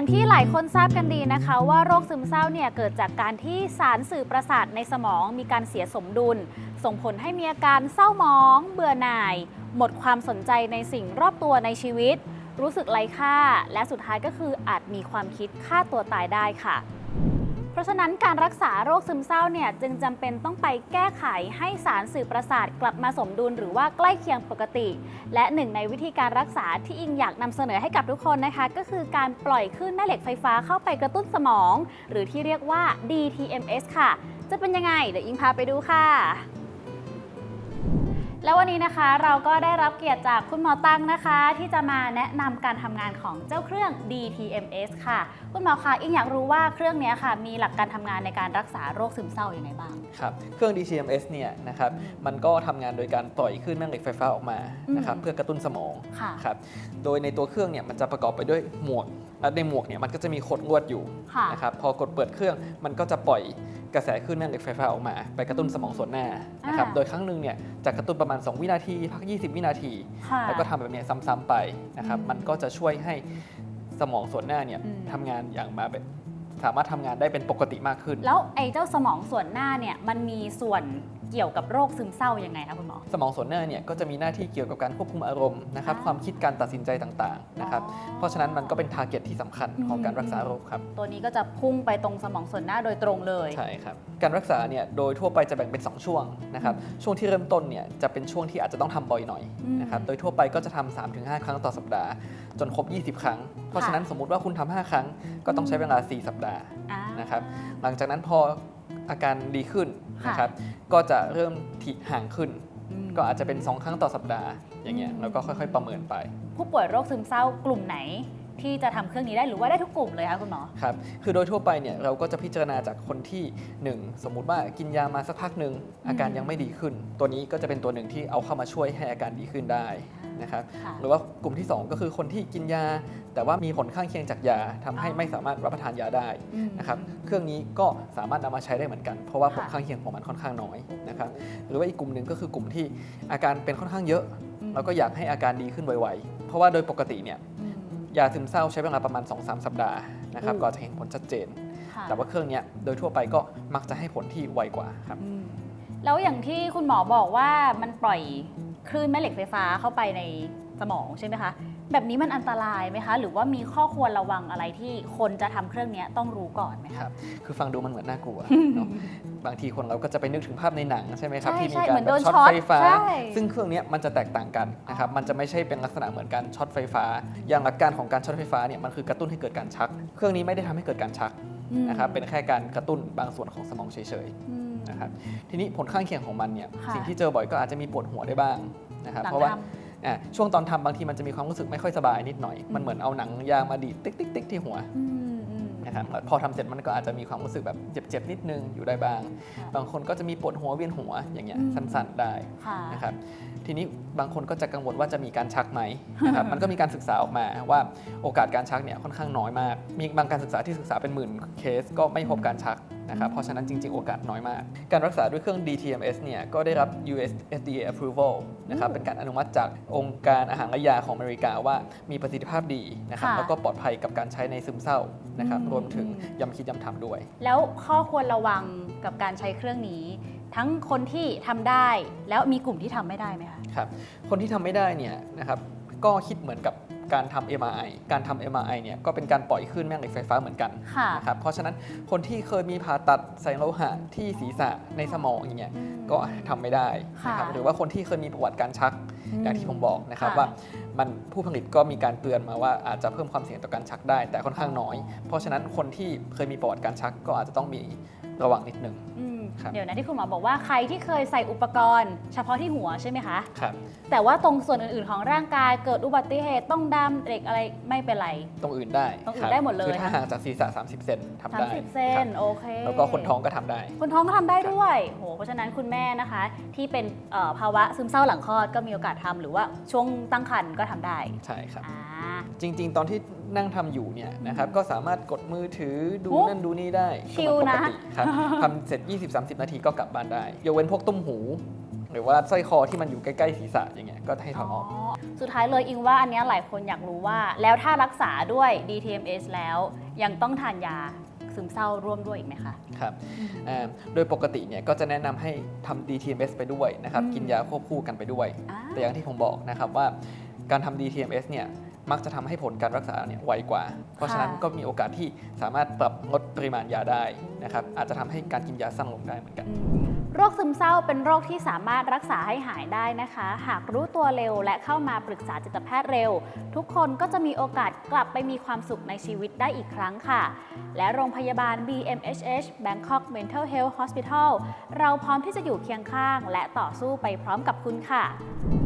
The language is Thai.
อย่างที่หลายคนทราบกันดีนะคะ ว่าโรคซึมเศร้าเนี่ยเกิดจากการที่สารสื่อประสาทในสมองมีการเสียสมดุล ส่งผลให้มีอาการเศร้าหมอง เบื่อหน่าย หมดความสนใจในสิ่งรอบตัวในชีวิต รู้สึกไร้ค่า และสุดท้ายก็คืออาจมีความคิดฆ่าตัวตายได้ค่ะ เพราะฉะนั้นการรักษาโรคซึมเศร้าเนี่ยจึงจำเป็นต้องไปแก้ไขให้สารสื่อประสาทกลับมาสมดุลหรือว่าใกล้เคียงปกติ และหนึ่งในวิธีการรักษาที่อิงอยากนำเสนอให้กับทุกคนนะคะ ก็คือการปล่อยคลื่นแม่เหล็กไฟฟ้าเข้าไปกระตุ้นสมอง หรือที่เรียกว่า DTMS ค่ะ จะเป็นยังไงเดี๋ยวอิงพาไปดูค่ะ แล้ววันนี้นะคะเราก็ได้รับเกียรติจากคุณหมอตังนะคะ ที่จะมาแนะนำการทำงานของเจ้าเครื่อง DTMS ค่ะ คุณหมอคะอิงอยากรู้ว่าเครื่องเนี้ยค่ะ มีหลักการทำงานในการรักษาโรคซึมเศร้าอย่างไรบ้าง ครับเครื่อง DTMS เนี่ยนะครับมันก็ทำงานโดยการปล่อยคลื่นแม่เหล็กไฟฟ้าออกมานะครับอืม เพื่อกระตุ้นสมองค่ะ ครับโดยในตัวเครื่องเนี่ยมันจะประกอบไปด้วยหมวก และในหมวกเนี่ยมันก็จะมีขดลวดอยู่ค่ะ นะครับพอกดเปิดเครื่องมันก็จะปล่อยกระแสคลื่นแม่เหล็กไฟฟ้าออกมา ไปกระตุ้นสมองส่วนหน้านะครับอ่า โดยครั้งหนึ่งเนี่ยจะกระตุ้นประมาณ 2 วินาทีพัก 20 วินาที ค่ะ แล้วก็ทำแบบเนี้ยซ้ำๆไปนะครับอืมมันก็จะช่วยให้สมองส่วนหน้าเนี่ยอืม ทำงานอย่างมาแบบสามารถทำงานได้เป็นปกติมากขึ้น แล้วไอ้เจ้าสมองส่วนหน้าเนี่ยมันมีส่วน เกี่ยวกับโรคซึมเศร้ายังไงคะคุณหมอ สมองส่วนหน้าเนี่ยก็จะมีหน้าที่เกี่ยวกับการควบคุมอารมณ์นะครับอ่าความคิดการตัดสินใจต่างๆนะครับอ๋อเพราะฉะนั้นมันก็เป็นทาร์เก็ตที่สำคัญของการรักษาโรคครับตัวนี้ก็จะพุ่งไปตรงสมองส่วนหน้าโดยตรงเลยใช่ครับการรักษาเนี่ยโดยทั่วไปจะแบ่งเป็น 2 ช่วงนะครับช่วงที่เริ่มต้นเนี่ยจะเป็นช่วงที่อาจจะต้องทำบ่อยหน่อยอืมนะครับโดยทั่วไปก็จะทำ3-5ถึงครั้งต่อสัปดาห์จนครบ 20 ครั้ง เพราะฉะนั้นสมมุติว่าคุณทำ5ครั้งก็ต้องใช้เวลา 4 สัปดาห์อ่านะครับหลังจากนั้นพอ อาการดีขึ้นค่ะนะครับก็จะเริ่มถี่ห่างขึ้นอืมก็อาจจะเป็น 2 ครั้งต่อสัปดาห์อย่างเงี้ยอืมแล้วก็ค่อยๆ ประเมินไป ผู้ป่วยโรคซึมเศร้ากลุ่มไหน ที่จะทำเครื่องนี้ได้หรือว่าได้ทุกกลุ่มเลยคะคุณหมอครับคือโดยทั่วไปเนี่ยเราก็จะพิจารณาจากคนที่ 1 สมมุติว่ากินยามาสักพักหนึ่งอาการยังไม่ดีขึ้น ตัวนี้ก็จะเป็นตัวหนึ่งที่เอาเข้ามาช่วยให้อาการดีขึ้นได้นะครับค่ะหรือว่ากลุ่มที่ 2 ก็คือคนที่กินยา แต่ว่ามีผลข้างเคียงจากยาทำให้อ๋อไม่สามารถรับประทานยาได้อืมนะครับเครื่องนี้ก็สามารถนำมาใช้ได้เหมือนกัน เพราะว่าผลค่ะข้างเคียงของมันค่อนข้างน้อยนะครับหรือว่าอีกกลุ่มหนึ่งก็คือกลุ่มที่อาการเป็นค่อนข้างเยอะอืมแล้วก็อยากให้อาการดีขึ้นไวๆ เพราะว่าโดยปกติเนี่ยอืม ยาซึมเศร้าใช้เวลาประมาณ 2-3 สัปดาห์นะครับอืมก็จะเห็นผลชัดเจน ค่ะแต่ว่าเครื่องเนี้ยโดยทั่วไปก็มักจะให้ผลที่ไวกว่าครับ อืมแล้วอย่างที่คุณหมอบอกว่ามันปล่อยคลื่นแม่เหล็กไฟฟ้าเข้าไปใน สมองใช่ไหมคะ แบบนี้มันอันตรายไหมคะ หรือว่ามีข้อควรระวังอะไรที่คนจะทำเครื่องเนี้ยต้องรู้ก่อนไหมคคะรับคือฟังดูมันเหมือนน่ากลัวเนาะบางทีคนเราก็จะไปนึกถึงภาพในหนังใช่ไหมครับใช่ที่มีใช่กาเหมืรอนแบโดบนช็อตช็อตไฟฟ้าใช่ซึ่งเครื่องเนี้ยมันจะแตกต่างกันนะครับอ๋อมันจะไม่ใช่เป็นลักษณะเหมือนการช็อตไฟฟ้า อย่างหลักการของการช็อตไฟฟ้าเนี่ยมันคือกระตุ้นให้เกิดการชัก เครื่องนี้ไม่ได้ทำให้เกิดการชักอืมนะครับเป็นแค่การกระตุ้นบางส่วนของสมองเฉยอืมๆนะครับทีนี้ผลข้างเคียงของมันเนี่ยค่ะสิ่งที่เจอบ่อยก็อาจจะมีปวดหัวได้บ้างนะครับหลังเพราะว่าทอะ ช่วงตอนทำบางทีมันจะมีความรู้สึกไม่ค่อยสบายนิดหน่อยอืมมันเหมือนเอาหนังยางมาดีดติ๊กติ๊กติ๊กที่หัวำอืมอืมนะครับพอทำเสร็จมันก็อาจจะมีความรู้สึกแบบเจ็บๆนิดนึงอยู่ได้บ้างค่ะบางคนก็จะมีปวดหัวเวียนหัวอย่างเงี้ยอืมสั้นๆได้ค่ะนะครับทีนี้บางคนก็จะกังวลว่าจะมีการชักไหมนะครับมันก็มีการศึกษาออกมาว่าโอกาสการชักเนี่ยค่อนข้างน้อยมาก มีบางการศึกษาที่ศึกษาเป็นหมื่นเคสก็ไม่พบการชัก นะครับเพราะฉะนั้นจริง ๆ โอกาสน้อยมาก การรักษาด้วยเครื่อง DTMS เนี่ยก็ได้รับ US FDA approval นะครับเป็นการอนุมัติจากองค์การอาหารและยาของอเมริกาว่ามีประสิทธิภาพดีนะครับค่ะ แล้วก็ปลอดภัยกับการใช้ในซึมเศร้านะครับอืมรวมถึงย้ำคิดย้ำทำด้วย แล้วข้อควรระวังกับการใช้เครื่องนี้ ทั้งคนที่ทำได้ แล้วมีกลุ่มที่ทำไม่ได้ไหมคะ ครับคนที่ทำไม่ได้เนี่ยนะครับก็คิดเหมือนกับ การทำ MRI การทำ MRI เนี่ยก็เป็นการปล่อยคลื่นแม่เหล็กไฟฟ้าเหมือนกันค่ะ นะครับเพราะฉะนั้นคนที่เคยมีผ่าตัดใส่โลหะที่ศีรษะในสมองอย่างเงี้ยอืมก็ทำไม่ได้นะครับค่ะ หรือว่าคนที่เคยมีประวัติการชัก อืมอย่างที่ผมบอกนะครับค่ะ ว่ามันผู้ผลิตก็มีการเตือนมาว่าอาจจะเพิ่มความเสี่ยงต่อการชักได้ แต่ค่อนข้างน้อย เพราะฉะนั้นคนที่เคยมีประวัติการชักก็อาจจะต้องมีระวังนิดนึง อืมครับ เดี๋ยวนะที่คุณหมอบอกว่าใครที่เคยใส่อุปกรณ์ เฉพาะที่หัวใช่ไหมคะ ครับ แต่ว่าตรงส่วนอื่นๆของร่างกายเกิดอุบัติเหตุต้องดำเหล็กอะไรไม่เป็นไร ตรงอื่นได้ตรงอื่นคบได้หมดเลย คือถ้านะห่างจากศีรษะ 30 เซนทำได้30 เซครันบโอเค แล้วก็คนท้องก็ทำได้ คนท้องก็ทำได้ด้วยโหเพราะฉะนั้นคุณแม่นะคะ ที่เป็นเอ่อภาวะซึมเศร้าหลังคลอดก็มีโอกาสทำหรือว่าช่วงตั้งครรภ์ก็ทำได้ใช่ครับ อ่า จริง ๆ ตอนที่นั่งทำอยู่เนี่ยนะครับก็สามารถกดมือถือดูโอ้นั่นดูนี่ได้ชิลนะ ก็เหมือปกติครับทำเสร็จ 20-30 นาทีก็กลับบ้านได้ยกเว้นพวกตุ้มหู หรือว่าสร้อยคอที่มันอยู่ใกล้ๆศีรษะอย่างเงี้ยก็ให้ถอดออก สุดท้ายเลยอิงว่าอันเนี้ยหลายคนอยากรู้ว่า แล้วถ้ารักษาด้วย DTMS แล้ว ยังต้องทานยาซึมเศร้าร่วมด้วยอีกไหมคะ ครับอ่าโดยปกติเนี่ยก็จะแนะนำให้ทำ DTMS ไปด้วยนะครับอืมกินยาควบคู่กันไปด้วยอ่าแต่อย่างที่ผมบอกนะครับว่าการทำ DTMS เนี่ยมักจะทำให้ผลการรักษาเนี่ยไวกว่า เพราะฉะนั้นก็มีโอกาสที่สามารถปรับลดปริมาณยาได้นะครับ อาจจะทำให้การกินยาสั้นลงได้เหมือนกัน โรคซึมเศร้าเป็นโรคที่สามารถรักษาให้หายได้นะคะ หากรู้ตัวเร็วและเข้ามาปรึกษาจิตแพทย์เร็ว ทุกคนก็จะมีโอกาสกลับไปมีความสุขในชีวิตได้อีกครั้งค่ะ และโรงพยาบาล BMHH Bangkok Mental Health Hospital เราพร้อมที่จะอยู่เคียงข้าง และต่อสู้ไปพร้อมกับคุณค่ะ